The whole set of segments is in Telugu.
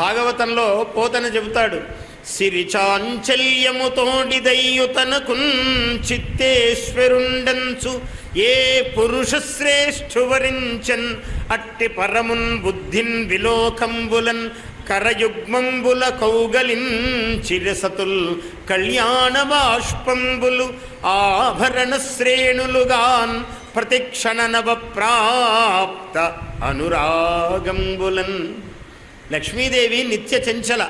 భాగవతంలో పోతన చెబుతాడు సిరి చాంచల్యముతోడిదయ్యు తనకున్ చిత్తేశ్వరుండంచు ఏ పురుష శ్రేష్ఠువరించన్ అట్టి పరమున్ బుద్ధిన్ విలోకంబులన్ కరయుగ్మంబుల కౌగలిన్ చిరసతుల్ కళ్యాణ బాష్పంబులు ఆభరణ శ్రేణులుగాన్ ప్రతిక్షణ నవ ప్రాప్త అనురాగంబులన్. లక్ష్మీదేవి నిత్య చంచల.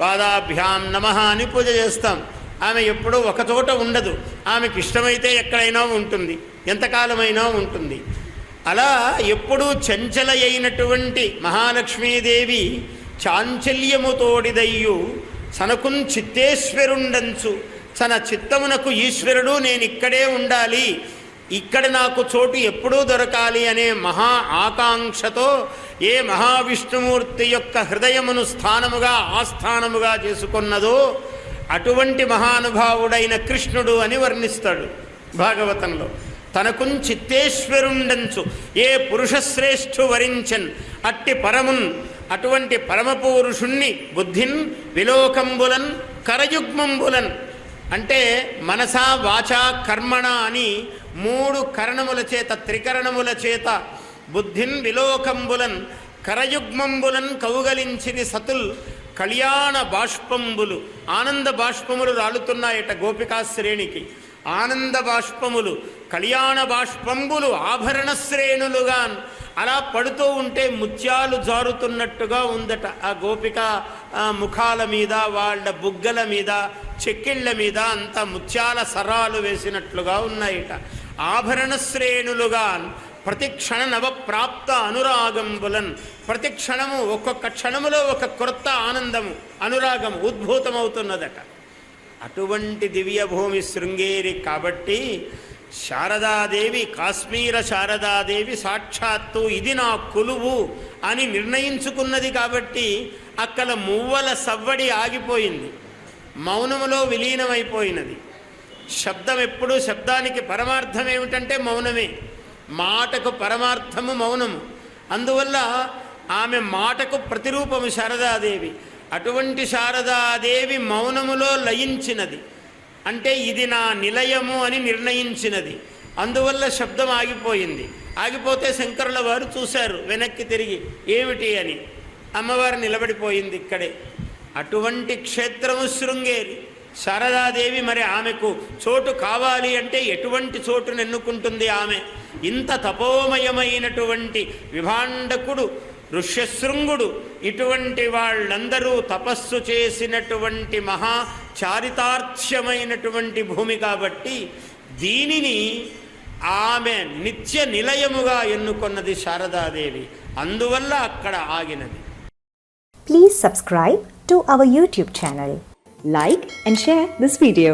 పాదాభ్యాం నమ అని పూజ చేస్తాం. ఆమె ఎప్పుడూ ఒకచోట ఉండదు. ఆమెకి ఇష్టమైతే ఎక్కడైనా ఉంటుంది. ఎంతకాలమైనా ఉంటుంది. అలా ఎప్పుడూ చంచల అయినటువంటి మహాలక్ష్మీదేవి చాంచల్యము తోడిదయ్యు. సనకుం చిత్తేశ్వరుండంచు. తన చిత్తమునకు ఈశ్వరుడు నేను ఇక్కడే ఉండాలి. ఇక్కడ నాకు చోటు ఎప్పుడూ దొరకాలి అనే మహా ఆకాంక్షతో ఏ మహావిష్ణుమూర్తి యొక్క హృదయమును స్థానముగా ఆస్థానముగా చేసుకున్నదో అటువంటి మహానుభావుడైన కృష్ణుడు అని వర్ణిస్తాడు భాగవతంలో. తనకున్ చిత్తేశ్వరుండంచు ఏ పురుషశ్రేష్ఠు వరించన్ అట్టి పరమున్ అటువంటి పరమపురుషుణ్ణి బుద్ధిన్ విలోకంబులన్ కరయుగ్మంబులన్ అంటే మనసా వాచా కర్మణ అని మూడు కరణముల చేత త్రికరణముల చేత బుద్ధిన్ విలోకంబులన్ కరయుగ్మంబులన్ కౌగలించిని సతుల్ కళ్యాణ బాష్పంబులు. ఆనంద బాష్పములు రాలుతున్నాయట గోపికా శ్రేణికి ఆనంద బాష్పములు కళ్యాణ బాష్పంబులు ఆభరణ శ్రేణులుగాన్ అలా పడుతూ ఉంటే ముత్యాలు జారుతున్నట్టుగా ఉందట. ఆ గోపిక ముఖాల మీద వాళ్ళ బుగ్గల మీద చెక్కిళ్ళ మీద అంత ముత్యాల సరాలు వేసినట్లుగా ఉన్నాయిట. ఆభరణ శ్రేణులుగా ప్రతి క్షణ నవ అనురాగంబులన్ ప్రతి క్షణము ఒక్కొక్క క్షణములో ఒక క్రొత్త ఆనందము అనురాగము ఉద్భూతమవుతున్నదట. అటువంటి దివ్య భూమి శృంగేరి కాబట్టి శారదాదేవి కాశ్మీర శారదాదేవి సాక్షాత్తు ఇది నా కొలువు అని నిర్ణయించుకున్నది కాబట్టి అక్కడ మువ్వల సవ్వడి ఆగిపోయింది. మౌనములో విలీనమైపోయినది. శబ్దం ఎప్పుడు శబ్దానికి పరమార్థం ఏమిటంటే మౌనమే. మాటకు పరమార్థము మౌనము. అందువల్ల ఆమె మాటకు ప్రతిరూపము శారదాదేవి. అటువంటి శారదాదేవి మౌనములో లయించినది. అంటే ఇది నా నిలయము అని నిర్ణయించినది. అందువల్ల శబ్దం ఆగిపోయింది. ఆగిపోతే శంకరుల వారు చూశారు వెనక్కి తిరిగి ఏమిటి అని. అమ్మవారు నిలబడిపోయింది ఇక్కడే. అటువంటి క్షేత్రము శృంగేరి. శారదాదేవి మరి ఆమెకు చోటు కావాలి అంటే ఎటువంటి చోటును ఎన్నుకుంటుంది ఆమె? ఇంత తపోమయమైనటువంటి విభాండకుడు ఋష్యశృంగుడు. ఇటువంటి వాళ్ళందరూ తపస్సు చేసినటువంటి మహా చారితార్థ్యమైనటువంటి భూమి కాబట్టి దీనిని ఆమె నిత్య నిలయముగా ఎన్నుకొన్నది శారదాదేవి. అందువల్ల అక్కడ ఆగినది. Please subscribe to our YouTube channel like and share this video